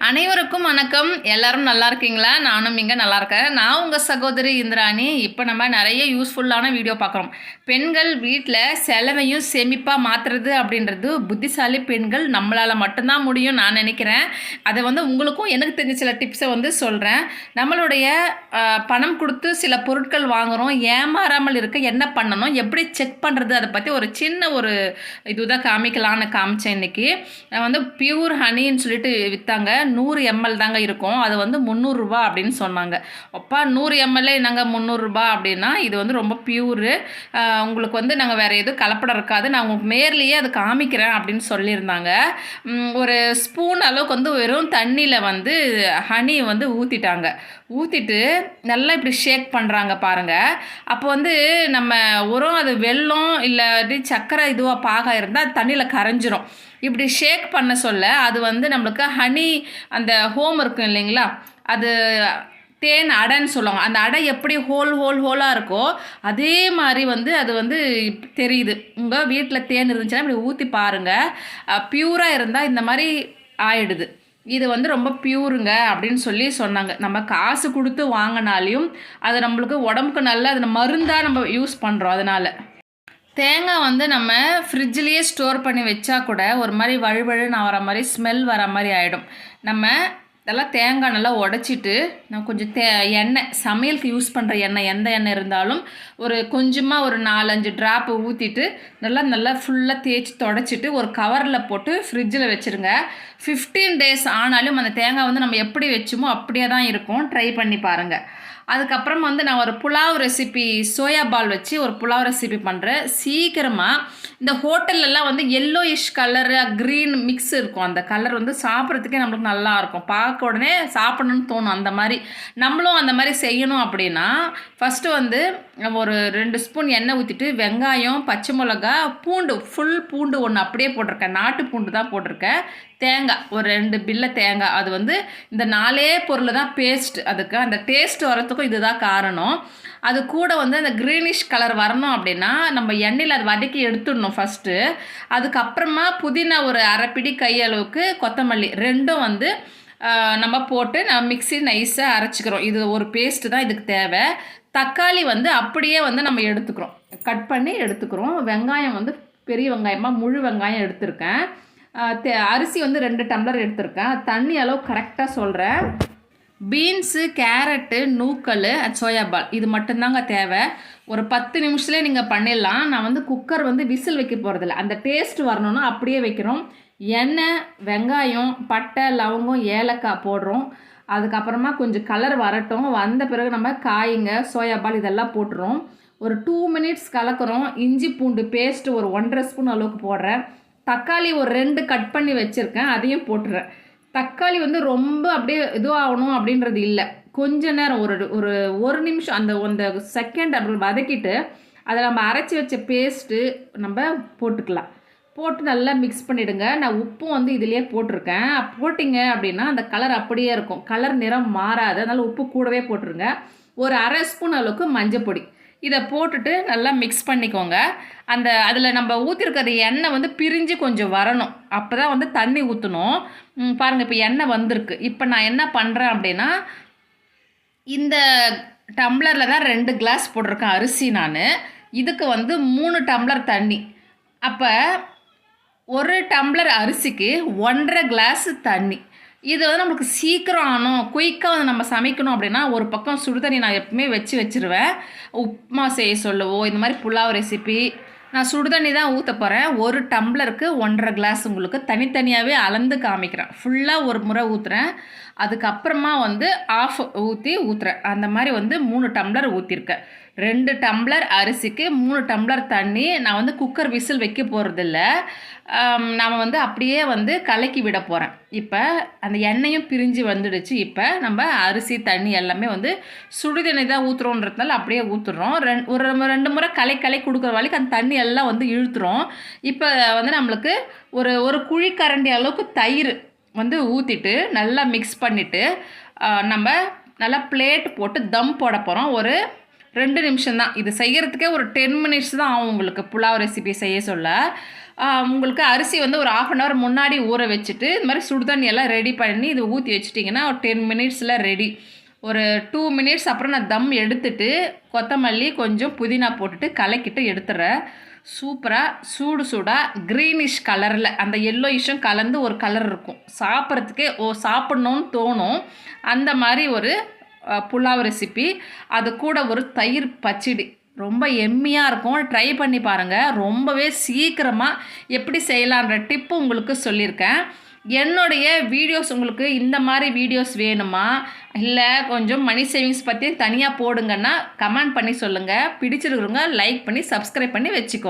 அனைவருக்கும் வணக்கம். எல்லாரும் நல்லா இருக்கீங்களா? நானும் இங்கே நல்லா இருக்கேன். நான் உங்கள் சகோதரி இந்திராணி. இப்போ நம்ம நிறைய யூஸ்ஃபுல்லான வீடியோ பார்க்குறோம். பெண்கள் வீட்டில் செலவையும் சேமிப்பாக மாற்றுறது அப்படின்றது புத்திசாலி பெண்கள் நம்மளால் மட்டும்தான் முடியும் நான் நினைக்கிறேன். அதை வந்து உங்களுக்கும் எனக்கு தெரிஞ்ச சில டிப்ஸை வந்து சொல்கிறேன் நம்மளுடைய பணம் கொடுத்து சில பொருட்கள் வாங்குகிறோம் ஏமாறாமல் இருக்க என்ன பண்ணணும்? எப்படி செக் பண்ணுறது அதை பற்றி ஒரு சின்ன ஒரு இதுதான் காமிக்கலான்னு காமிச்சேன் இன்னைக்கு. நான் வந்து பியூர் ஹனின்னு சொல்லிட்டு விற்றாங்க நூறு எம்எல் தாங்க இருக்கும். அது வந்து முந்நூறுரூபா அப்படின்னு சொன்னாங்க. அப்பா நூறு எம்எல்ஏ நாங்கள் முந்நூறுரூபா அப்படின்னா இது வந்து ரொம்ப பியூரு உங்களுக்கு வந்து நாங்கள் வேறு எதுவும் கலப்படம் இருக்காது. நான் உங்களுக்கு நேர்லேயே அது காமிக்கிறேன் அப்படின்னு சொல்லியிருந்தாங்க. ஒரு ஸ்பூன் அளவுக்கு வந்து வெறும் தண்ணியில் வந்து ஹனி வந்து ஊற்றிட்டாங்க ஊற்றிட்டு நல்லா இப்படி ஷேக் பண்ணுறாங்க பாருங்கள் அப்போ வந்து நம்ம உரம் அது வெல்லம் இல்லாட்டி சர்க்கரை இதுவாக பாக இருந்தால் அது தண்ணியில் கரைஞ்சிரும். இப்படி ஷேக் பண்ண சொல்ல அது வந்து நம்மளுக்கு ஹனி அந்த ஹோம் இருக்கும் இல்லைங்களா? அது தேன் அடைன்னு சொல்லுவாங்க. அந்த அடை எப்படி ஹோல் ஹோல் ஹோலாக இருக்கோ அதே மாதிரி வந்து அது வந்து தெரியுது. உங்கள் வீட்டில் தேன் இருந்துச்சுன்னா இப்படி ஊற்றி பாருங்கள் ப்யூராக இருந்தால் இந்த மாதிரி ஆயிடுது. இது வந்து ரொம்ப பியூருங்க அப்படின்னு சொல்லி சொன்னாங்க. நம்ம காசு கொடுத்து வாங்கினாலையும் அது நம்மளுக்கு உடம்புக்கு நல்ல அது மருந்தாக நம்ம யூஸ் பண்ணுறோம் அதனால். தேங்காய் வந்து நம்ம ஃப்ரிட்ஜ்லேயே ஸ்டோர் பண்ணி வச்சா கூட ஒரு மாதிரி வழுவழுன்னு வர மாதிரி ஸ்மெல் வர மாதிரி ஆகிடும் நம்ம இதெல்லாம் தேங்காய் நல்லா உடச்சிட்டு நான் கொஞ்சம் தே எண்ணெய் சமையலுக்கு யூஸ் பண்ணுற எண்ணெய் எந்த எண்ணெய் இருந்தாலும் ஒரு கொஞ்சமாக ஒரு நாலஞ்சு ட்ராப்பு ஊற்றிட்டு நல்லா நல்லா ஃபுல்லாக தேய்ச்சி தொடச்சிட்டு ஒரு கவரில் போட்டு ஃப்ரிட்ஜில் வச்சுருங்க. ஃபிஃப்டீன் டேஸ் ஆனாலும் அந்த தேங்காய் வந்து நம்ம எப்படி வச்சோமோ அப்படியே தான் இருக்கும். ட்ரை பண்ணி பாருங்கள் அதுக்கப்புறம் வந்து நான் ஒரு புலாவ் ரெசிபி சோயா பால் வச்சு ஒரு புலாவ் ரெசிபி பண்ணுறேன் சீக்கிரமாக இந்த ஹோட்டல்லலாம் வந்து எல்லோயிஷ் கலரு க்ரீன் மிக்ஸ் இருக்கும். அந்த கலர் வந்து சாப்பிட்றதுக்கே நம்மளுக்கு நல்லா இருக்கும். பார்க்க உடனே சாப்பிடணும்னு தோணும். அந்த மாதிரி நம்மளும் அந்த மாதிரி செய்யணும் அப்படின்னா ஃபஸ்ட்டு வந்து ஒரு ரெண்டு ஸ்பூன் எண்ணெய் ஊற்றிட்டு வெங்காயம் பச்சை மிளகா பூண்டு ஃபுல் பூண்டு ஒன்று அப்படியே போட்டிருக்கேன். நாட்டு பூண்டு தான் போட்டிருக்கேன். தேங்காய் ஒரு ரெண்டு பில்ல தேங்காய். அது வந்து இந்த நாலே பொருள் தான் பேஸ்ட் அதுக்கு அந்த டேஸ்ட் வரத்துக்கும் இதுதான் காரணம். அது கூட வந்து அந்த க்ரீனிஷ் கலர் வரணும் அப்படின்னா நம்ம எண்ணெயில் அது வதக்கி எடுத்துடணும் ஃபஸ்ட்டு அதுக்கப்புறமா புதினா ஒரு அரைப்பிடி கையளவுக்கு கொத்தமல்லி ரெண்டும் வந்து நம்ம போட்டு நம்ம மிக்ஸி நைஸாக அரைச்சிக்கிறோம். இது ஒரு பேஸ்ட்டு தான் இதுக்கு தேவை. தக்காளி வந்து அப்படியே வந்து நம்ம எடுத்துக்கிறோம். கட் பண்ணி எடுத்துக்கிறோம். வெங்காயம் வந்து பெரிய வெங்காயமாக முழு வெங்காயம் எடுத்திருக்கேன். தே- அரிசி வந்து ரெண்டு டம்ளர் எடுத்திருக்கேன். தண்ணி அளவு கரெக்டாக சொல்கிறேன் பீன்ஸு கேரட்டு நூக்கல் சோயா பால் இது மட்டும்தாங்க தேவை. ஒரு பத்து நிமிஷத்துலேயே நீங்கள் பண்ணிடலாம். நான் வந்து குக்கர் வந்து விசில் வைக்க போகிறதில்ல அந்த டேஸ்ட் வரணும்னா அப்படியே வைக்கிறோம் எண்ணெய் வெங்காயம் பட்டை லவங்கம் ஏலக்காய் போடுறோம். அதுக்கப்புறமா கொஞ்சம் கலர் வரட்டும். வந்த பிறகு நம்ம காய்ங்க சோயா பால் இதெல்லாம் போட்டுறோம். ஒரு டூ மினிட்ஸ் கலக்கிறோம். இஞ்சி பூண்டு பேஸ்ட் ஒரு ஒன்றரை ஸ்பூன் அளவுக்கு போடுறேன். தக்காளி ஒரு ரெண்டு கட் பண்ணி வச்சுருக்கேன். அதையும் போட்டுறேன். தக்காளி வந்து ரொம்ப அப்படியே இதுவாகணும் அப்படின்றது இல்லை. கொஞ்ச நேரம் ஒரு ஒரு ஒரு நிமிஷம் அந்த அந்த செகண்ட் அப்படி வதக்கிட்டு அதை நம்ம அரைச்சி வச்ச பேஸ்ட்டு நம்ம போட்டுக்கலாம். போட்டு நல்லா மிக்ஸ் பண்ணிவிடுங்க நான் உப்பும் வந்து இதுலேயே போட்டிருக்கேன். போட்டிங்க அப்படின்னா அந்த கலர் அப்படியே இருக்கும். கலர் நிறம் மாறாது. அதனால் உப்பு கூடவே போட்டுருங்க. ஒரு அரை ஸ்பூன் அளவுக்கு மஞ்சள் பொடி. இதை போட்டுட்டு நல்லா மிக்ஸ் பண்ணிக்கோங்க. அந்த அதில் நம்ம ஊற்றிருக்கிற எண்ணெய் வந்து பிரிஞ்சு கொஞ்சம் வரணும். அப்போ தான் வந்து தண்ணி ஊற்றணும் பாருங்கள் இப்போ எண்ணெய் வந்திருக்கு. இப்போ நான் என்ன பண்ணுறேன் அப்படின்னா இந்த டம்ளரில் தான் ரெண்டு கிளாஸ் போட்டிருக்கேன் அரிசி நான். இதுக்கு வந்து மூணு டம்ளர் தண்ணி. அப்போ ஒரு டம்ளர் அரிசிக்கு ஒன்றரை கிளாஸ் தண்ணி. இது வந்து நம்மளுக்கு சீக்கிரம் ஆகணும் குயிக்காக வந்து நம்ம சமைக்கணும் அப்படின்னா ஒரு பக்கம் சுடுதண்ணி நான் எப்பவுமே வச்சு வச்சிருவேன். உப்புமா செய்ய சொல்லவோ இந்த மாதிரி புலாவ் ரெசிபி நான் சுடுதண்ணி தான் ஊற்ற போகிறேன் ஒரு டம்ளருக்கு ஒன்றரை கிளாஸ் உங்களுக்கு தனித்தனியாகவே அளந்து காமிக்கிறேன். ஃபுல்லாக ஒரு முறை ஊற்றுறேன் அதுக்கப்புறமா வந்து ஆஃப் ஊற்றி ஊற்றுறேன் அந்த மாதிரி வந்து மூணு டம்ளர் ஊற்றிருக்கேன் ரெண்டு டம்ளர் அரிசிக்கு மூணு டம்ளர் தண்ணி. நான் வந்து குக்கர் விசில் வைக்க போகிறதில்ல நாம் வந்து அப்படியே வந்து கலக்கி விட போகிறேன் இப்போ அந்த எண்ணெயும் பிரிஞ்சு வந்துடுச்சு. இப்போ நம்ம அரிசி தண்ணி எல்லாமே வந்து சுடுதண்ணி தான் ஊற்றுறோன்றதுனால அப்படியே ஊற்றுறோம் ரெண் ஒரு ரெண்டு முறை கலை கலை கொடுக்குற வரைக்கும் அந்த தண்ணி எல்லாம் வந்து இழுத்துறோம் இப்போ வந்து நம்மளுக்கு ஒரு ஒரு குழி கரண்டி அளவுக்கு தயிர் வந்து ஊற்றிட்டு நல்லா மிக்ஸ் பண்ணிவிட்டு நம்ம நல்லா பிளேட் போட்டு தம் போட போகிறோம் ஒரு ரெண்டு நிமிஷம் தான் இது செய்கிறதுக்கே ஒரு டென் மினிட்ஸ் தான் ஆகும் உங்களுக்கு. புலாவ் ரெசிபி செய்ய சொல்ல. உங்களுக்கு அரிசி வந்து ஒரு ஆஃப் அன் ஹவர் முன்னாடி ஊற வச்சுட்டு இந்த மாதிரி சுடுதண்ணி எல்லாம் ரெடி பண்ணி இது ஊற்றி வச்சிட்டிங்கன்னா ஒரு டென் மினிட்ஸில் ரெடி ஒரு டூ மினிட்ஸ் அப்புறம் நான் தம் எடுத்துட்டு கொத்தமல்லி கொஞ்சம் புதினா போட்டுட்டு கலக்கிட்டு எடுத்துடுறேன் சூப்பராக சூடு சூடாக க்ரீனிஷ் கலரில் அந்த எல்லோயிஷும் கலந்து ஒரு கலர் இருக்கும். சாப்பிட்றதுக்கே ஓ சாப்பிட்ணுன்னு தோணும். அந்த மாதிரி ஒரு புலாவ் ரெசிபி அது கூட ஒரு தயிர் பச்சடி. ரொம்ப எம்மியாக இருக்கும். ட்ரை பண்ணி பாருங்கள் ரொம்பவே சீக்கிரமாக எப்படி செய்யலான்ற டிப்பு உங்களுக்கு சொல்லியிருக்கேன். என்னுடைய வீடியோஸ் உங்களுக்கு இந்த மாதிரி வீடியோஸ் வேணுமா? இல்லை கொஞ்சம் மணி சேவிங்ஸ் பற்றி தனியாக போடுங்கன்னா கமெண்ட் பண்ணி சொல்லுங்கள் பிடிச்சிருக்கிறவங்க லைக் பண்ணி சப்ஸ்கிரைப் பண்ணி வச்சுக்கோ.